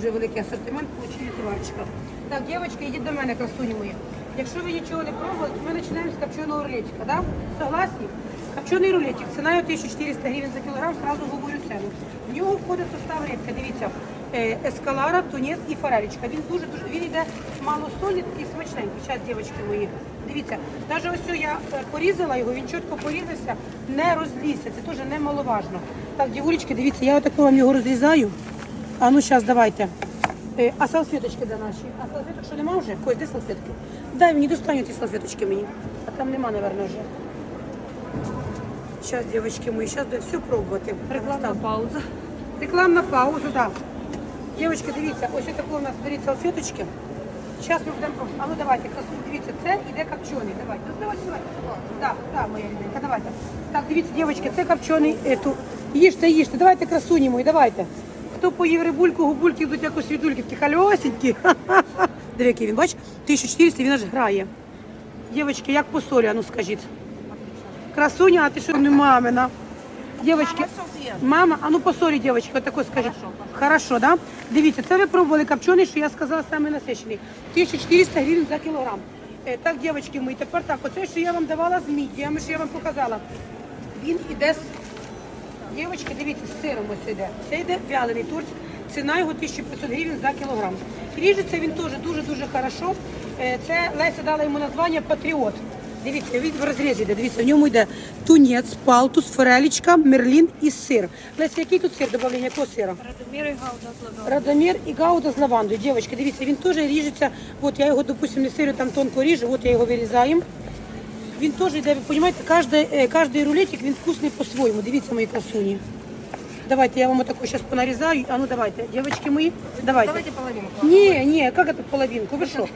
дуже великий асортимент получення товарчика. Так, дівчатки, йдіть до мене, красуні мої. Якщо ви нічого не пробували, ми починаємо з копченого рулетика, да? Согласні? Копчений рулетик, ціною 1400 гривень за кілограм, сразу говорю ціну. В нього входить состав рибки, дивіться, е, ескалара, тунець і форелечка. Він дуже, дуже, він йде малосольний, такий смачненький. Зараз, дівчатки мої, дивіться, навіть ось я е, порізала його, він чітко порізався, не розлізся, це теж немаловажно. Так, дівулечки, дивіться, я отако вам його розрізаю. А ну зараз давайте. Е, А салфеточки де наші? А салфеток що нема вже? Кось, де салфетки? Дай мені достану ті салфеточки мені. А там нема, напевно, вже. Зараз, дівчатки мої, зараз буде все пробувати. Рекламна пауза. Рекламна пауза, так. Дівчатки, дивіться, ось таке у нас беріть салфеточки. Зараз ми будемо пробувати. А ну давайте, красу, дивіться, це іде копчений. Давайте. Ну, давайте, давайте. Так, так, моя рідненька, давайте. Так, дивіться, дівчатки, це копчений. Ету. Їжте, їжте, давайте красуні мої, давайте. Хто поїв рибульку, губульки йдуть якось світульки, такі хальосенькі. Диви, який він, бач, 1400, він аж грає. Дівчатки, як по солі, а ну скажіть. Красуня, а ти що не мамина? Дівчатки, мама, а ну по солі, дівчатки, отако скажіть. Хорошо, да? Дивіться, це ви пробували копчений, що я сказала, саме насичений. 1400 гривень за кілограм. Е, так, дівчатки мої, тепер так, оце, що я вам давала з мідіями, що я вам показала, він іде з Дівчатки, дивіться, з сиром ось іде. Це йде вялений турч. Ціна його 1500 гривень за кілограм. Ріжеться він теж дуже-дуже хорошо. Е, Це Леся дала йому названня Патріот. Дивіться, він в розрізі йде. Дивіться, в ньому йде тунець, палтус, форелічка, мерлін і сир. Леся, який тут сир? Добавлення якого сира? Радомір і Гауда Зладова. Радомір і гауда з лавандою. Дівчатки, дивіться, він теж ріжеться. От я його, допустим, не сирю, там тонко ріжу, от я його вирізаю. Він теж йде, ви розумієте, кожний, е, рулетик він вкусний по-своєму. Дивіться, мої красуні. Давайте я вам отаку зараз понарізаю. А ну давайте, дівчатки мої, давайте. Давайте половинку. Не, не, как это половинку? Ви що?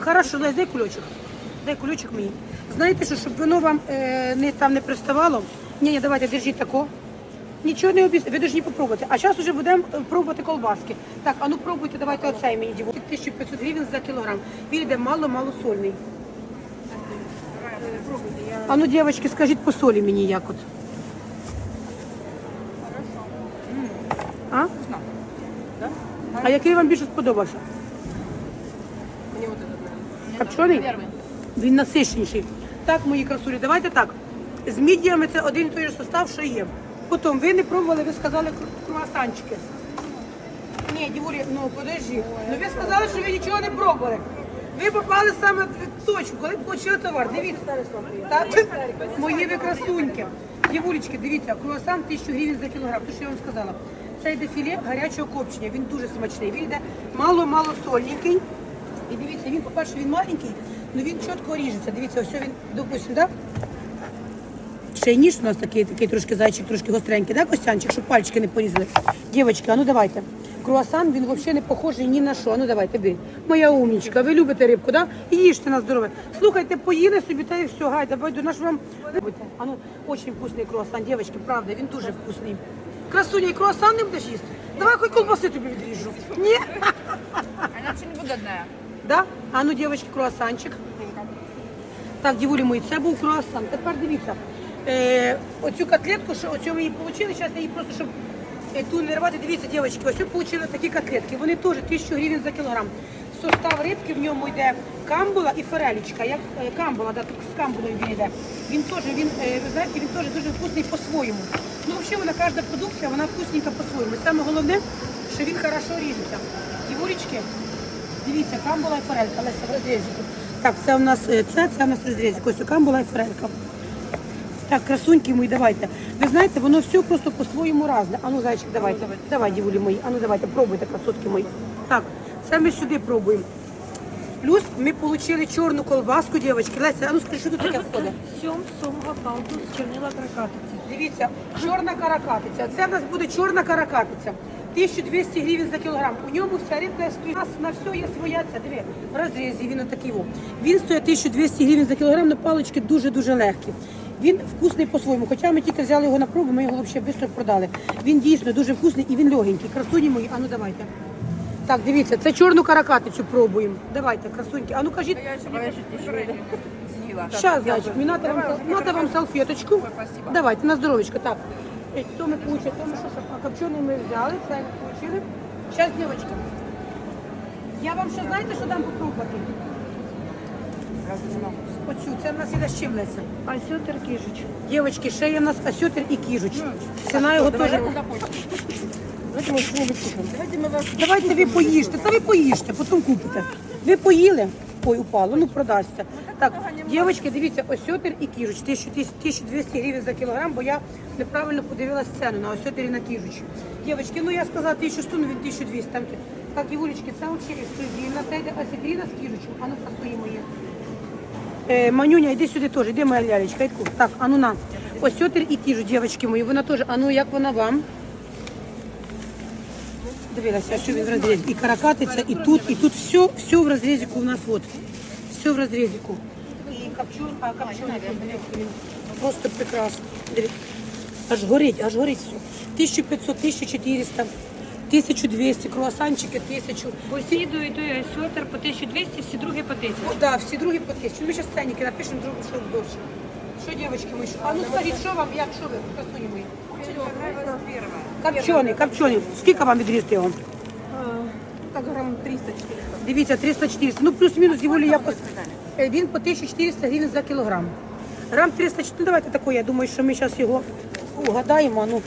Хорошо, Лесь, дай кульочок. Дай кульочок мені. Знаєте що, щоб воно вам е, не, там не приставало? Ні, ні, давайте, держіть тако. Нічого не обіцяю, ви повинні попробувати. А зараз вже будемо е, пробувати колбаски. Так, а ну пробуйте, давайте оцей мені діву. 1500 гривень за кілограм. Він йде мало-мало сольний. А ну, дівчатки, скажіть по солі мені як от. А? А який вам більше сподобався? Мені вот этот. Копчений? Він насичніший. Так, мої красулі, давайте так. З мідіями це один і той же состав, що є. Потім ви не пробували, ви сказали кру- круасанчики. Ні, Дівурі, ну подожди. Ну ви сказали, що ви нічого не пробували. Ви попали саме в точку, коли отримали товар. Дивіться. Так, мої ви красуньки. Дівулечки, дивіться, круасан 1000 гривень за кілограм. То, що я вам сказала. Це йде філе гарячого копчення. Він дуже смачний. Він йде мало-мало сольненький. І дивіться, він, по-перше, він маленький, але він чітко ріжеться. Дивіться, ось він, допустим, так? Ще й ніж у нас такий, такий трошки зайчик, трошки гостренький, да, Костянчик, щоб пальчики не порізали. Дівчатки, а ну давайте. Круасан, він взагалі не похожий ні на що. Ну давайте, беріть. Моя умнічка, ви любите рибку, да? Їжте на здоров'я. Слухайте, поїли собі та і все, гай, давай до наш вам. А ну, дуже вкусний круасан, дівчатки, правда, він дуже вкусний. Красуня, і круасан не будеш їсти? Давай хоч колбаси тобі відріжу. Ні? Она очень невыгодная. Да? А ну, дівчатки, круасанчик. Так, дівулі мої, це був круасан. Тепер дивіться. Е, оцю котлетку, що оцю ми її отримали, зараз я її просто, щоб ту не рвати, дивіться, дівчатки, ось отримали такі котлетки. Вони теж 1000 гривень за кілограм. Состав рибки, в ньому йде камбула і форелічка. Як е, камбула, да, тут з камбулою він йде. Він теж, він, е, ви знаєте, він теж дуже вкусний по-своєму. Ну, взагалі, вона кожна продукція, вона вкусненька по-своєму. Саме головне, що він хорошо ріжеться. Дівулечки, Дивіться, камбула і форелька, Леся в розрізі. Так, це у нас е, це, це у нас розрізі. Ось камбула і форелька. Так, красуньки мої, давайте. Ви знаєте, воно все просто по-своєму разне. Ану, зайчик, давайте. Давай, дівулі мої. Ану, давайте, пробуйте, красотки мої. Так, це ми сюди пробуємо. Плюс ми отримали чорну колбаску, дівчатки. Леся, а ну скажи, що тут таке входить? Сьом, сомга, палтус, чернила, кракатиці. Дивіться, чорна каракатиця. Це в нас буде чорна каракатиця. 1200 гривень за кілограм. У ньому вся рибка стоїть. У нас на все є своя ця. Диви, в розрізі він отакий. Він стоїть 1200 гривень за кілограм, але палички дуже-дуже легкі. Він вкусний по-своєму. Хоча ми тільки взяли його на пробу, ми його взагалі швидко продали. Він дійсно дуже вкусний і він легенький. Красуні мої, а ну давайте. Так, дивіться, це чорну каракатицю пробуємо. Давайте, красуньки. А ну кажіть, Я ще не з'їла. Сейчас, значит, мне надо вам, надо вам салфеточку. Давайте, на здоровечко. Так, Э, то мы получили, то мы что, а копченый мы взяли, це ми получили. Сейчас, девочка, Я вам ще знаєте, що дам попробувати? Оцю, це в нас іде з чим Леся? А сьотер кішечка. Дівчатки, ще є в нас осьотер і кіжуч. Ціна його теж. Давайте ми что-нибудь купимо. Давайте ми вас... Давайте ви поїжте, та ви поїжте, потім купите. Ви поїли? Ой, упало, ну продасться. Так, дівчатки, дивіться, осьотер і кіжуч. 1200 гривень за кілограм, бо я неправильно подивилась ціну на осьотер і на кіжуч. Дівчатки, ну я сказала 1100, ну він 1200. Там, так, Івулечки, це взагалі ексклюзивна. Це йде осетріна з кіжучем. А ну, пасує моє. Е, Манюня, йди сюди теж, іди моя лялечка. йди. Так, а ну на. Осьотер і кіжуч, дівчатки мої. Вона теж, а ну як вона вам? Дивилася, що він в розрізі. І каракатиця, і тут, і тут все, все в розрізіку у нас от. Все в розрізіку. І копчун, а копчун, він просто прекрасно. Аж горить, аж горить все. 1500, 1400, 1200, круасанчики 1000. Посіду і той сьотер по 1200, всі другі по 1000. О, да, всі другі по 1000. Ми зараз ценники напишемо, друг, що довше. Що, дівчатки, мої? що? А ну скажіть, що вам, як, що ви, красуні мої? Копчений, копчений. Скільки вам відрізти його? Так грам 300-400. Дивіться, 300-400. Ну, плюс-мінус його я пос... Е, Він по 1400 гривень за кілограм. Грам 300, ну давайте тако, я думаю, що ми зараз його угадаємо. Ну,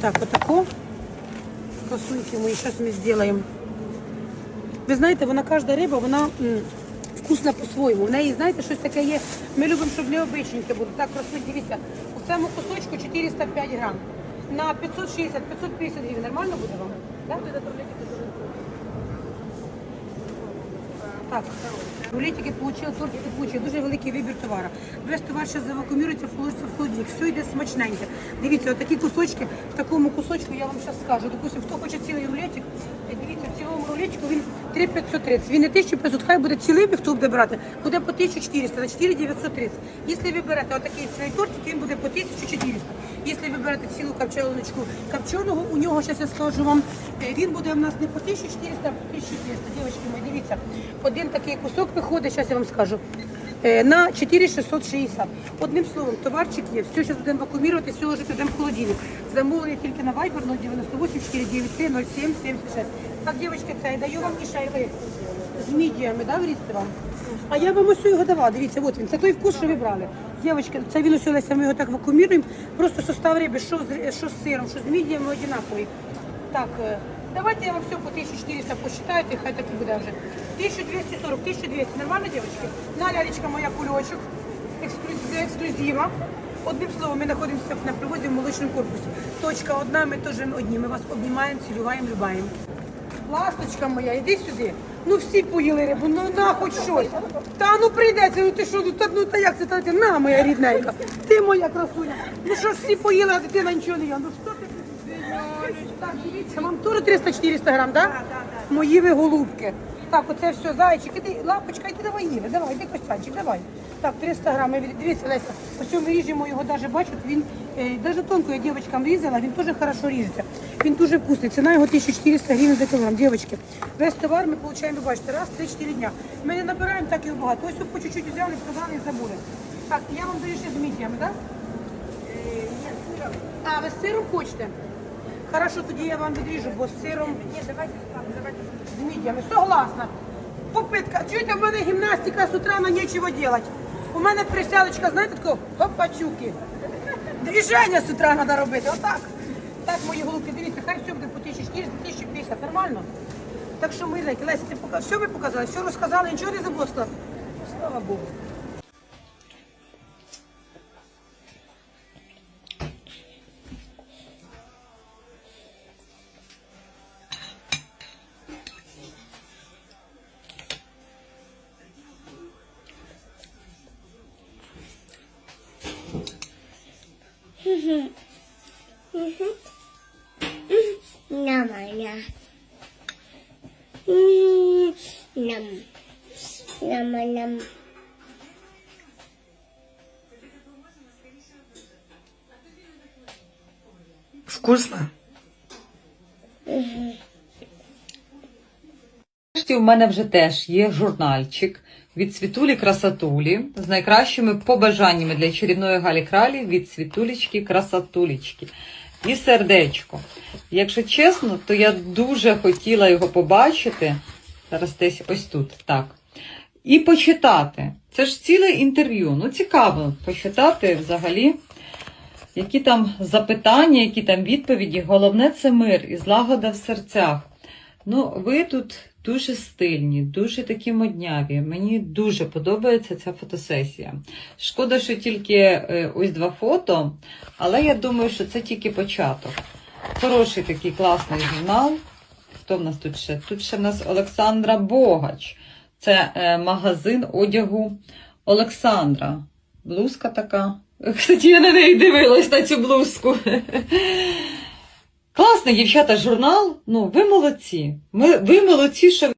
так, отако. Красуньки мої, зараз ми зробимо. Ви знаєте, вона кожна риба, вона вкусна по-своєму. В неї, знаєте, щось таке є. Ми любимо, щоб необичненьке було. Так, красунь, дивіться, у цьому кусочку 405 грам. На 560-550 гривень. Нормально буде вам? Так? Так, рулетики получили, тортики получили, дуже великий вибір товару. Весь товар ще завакумірується, вкладається в холодильник, все йде смачненьке. Дивіться, отакі кусочки, в такому кусочку я вам зараз скажу. Допустим, хто хоче цілий рулетик, дивіться, в цілому рулетику він 3530. Він не 1500, хай буде цілий, хто буде брати, буде по 1400, на 4930. Якщо ви берете отакий цілий тортик, він буде по 1400. Якщо ви берете цілу копченочку копченого, у нього, зараз я скажу вам, е, він буде в нас не по 1400, а по 1300. Дівчатки мої, дивіться, один такий кусок виходить, зараз я вам скажу, е, на 4660. Одним словом, товарчик є, все, зараз будемо вакуумірувати, все вже підемо в холодильник. Замовлення тільки на Viber 098 493 07 76. Так, дівчатки, це я даю вам і шайби з мідіями, да, врізти вам? А я вам ось його давала, дивіться, от він, це той вкус, що ви брали. Дівчатки, це він ось Леся, ми його так вакууміруємо, просто состав риби, що з, що з сиром, що з мідіями однаковий. Так, е, давайте я вам все по 1400 посчитаю, і хай так і буде вже. 1240, 1200, нормально, дівчатки? На, лялечка моя кульочок, ексклюзива. Одним словом, ми знаходимося на привозі в молочному корпусі. Точка одна, ми теж одні. Ми вас обнімаємо, цілюємо, любаємо. Ласточка моя, іди сюди. Ну всі поїли рибу, ну на хоч щось. Та ну прийдеться, ну ти що, ну та, ну та як це та ти? На, моя рідненька. Ти моя красуня. Ну що ж всі поїли, а дитина нічого не їла. Ну що ти? Так, дивіться, вам теж 300-400 грам, так? Да? Мої ви голубки. Так, оце все, зайчик, іди, лапочка, іди давай їли, давай, іди костянчик, давай. Так, 300 грам, ми від- дивіться, Леся, ось ми ріжемо його, навіть бачите, він, навіть тонко я різала, він дуже хорошо ріжеться. Він дуже вкусний, ціна його 1400 гривень за кілограм, дівчатки. Весь товар ми отримуємо, бачите, раз, 3-4 дня. Ми не набираємо так і багато, ось по чуть-чуть взяли, сказали і забули. Так, я вам даю ще з мідіями, так? А, ви з сиром хочете? Хорошо, тоді я вам відріжу, бо з сиром. Ні, давайте давайте з. Согласна. Попитка. Чуєте, в мене гімнастика з утра на нічого делать. У мене присядочка, знаєте, такого хопачуки. Движення з утра треба робити. Отак. Так, мої голубки, дивіться, хай все буде по 1400, 1050, нормально? Так що, зайки, Леся, ти пока... все ви показали, все розказали, нічого не забула. Слава Богу. Namanya. Hmm, nam. Nama nam. Вкусно? Нарешті у мене вже теж є журнальчик від Світулі Красатулі з найкращими побажаннями для чарівної Галі Кралі від Світулічки Красатулічки. І сердечко. Якщо чесно, то я дуже хотіла його побачити, Зараз десь ось тут. Так. І почитати. Це ж ціле інтерв'ю. Ну, цікаво почитати взагалі, які там запитання, які там відповіді. Головне це мир і злагода в серцях. Ну, ви тут дуже стильні, дуже такі модняві. Мені дуже подобається ця фотосесія. Шкода, що тільки е, ось два фото, але я думаю, що це тільки початок. Хороший такий класний журнал. Хто в нас тут ще? Тут ще в нас Олександра Богач. Це е, магазин одягу Олександра. Блузка така. Кстати, я на неї дивилась на цю блузку. Класний, дівчата, журнал. Ну, ви молодці. Ми, ви молодці, що